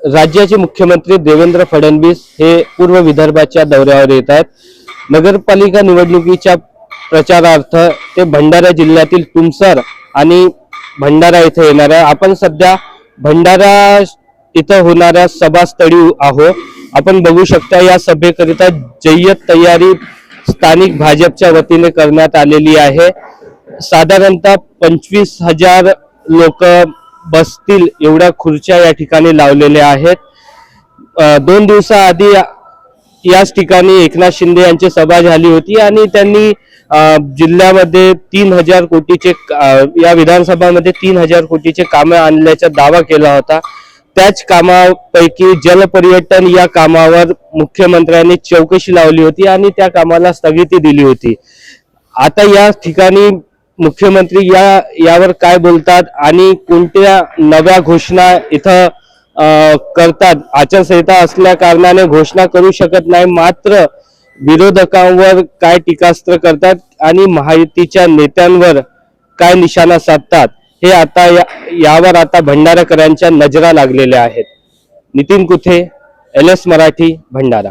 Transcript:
राज्याचे मुख्यमंत्री देवेंद्र फडणवीस हे पूर्व विदर्भाच्या दौऱ्यावर येत आहेत. नगरपालिका निवडणुकीच्या प्रचारार्थ ते भंडारा जिल्ह्यातील तुमसर आणि भंडारा इथे येणार आहे. आपण सध्या भंडारा इथं होणाऱ्या सभास्थळी आहो आपण बघू शकता या सभेकरिता जय्यत तयारी स्थानिक भाजपच्या वतीने करण्यात आलेली आहे. साधारणतः पंचवीस हजार लोक बसतील एवढ्या खुर्च्या या ठिकाणी लावलेल्या आहेत. दोन दिवसाआधी याच ठिकाणी एकनाथ शिंदे यांची सभा झाली होती आणि त्यांनी जिल्ह्यामध्ये तीन हजार कोटीचे या विधानसभामध्ये तीन हजार कोटीचे कामे आणल्याचा दावा केला होता. त्याच कामापैकी जलपर्यटन या कामावर मुख्यमंत्र्यांनी चौकशी लावली होती आणि त्या कामाला स्थगिती दिली होती. आता या ठिकाणी मुख्यमंत्री या यावर काय बोलतात आणि कोणत्या नव्या घोषणा इथं करतात? आचारसंहिता असल्या कारणाने घोषणा करू शकत नाही मात्र विरोधकांवर काय टीकास्त्र करतात आणि महायुतीच्या नेत्यांवर काय निशाणा साधतात? हे आता या, यावर आता भंडाराकरांच्या नजरा लागलेल्या आहेत. Nitin Kuthe L S Marathi Bhandara.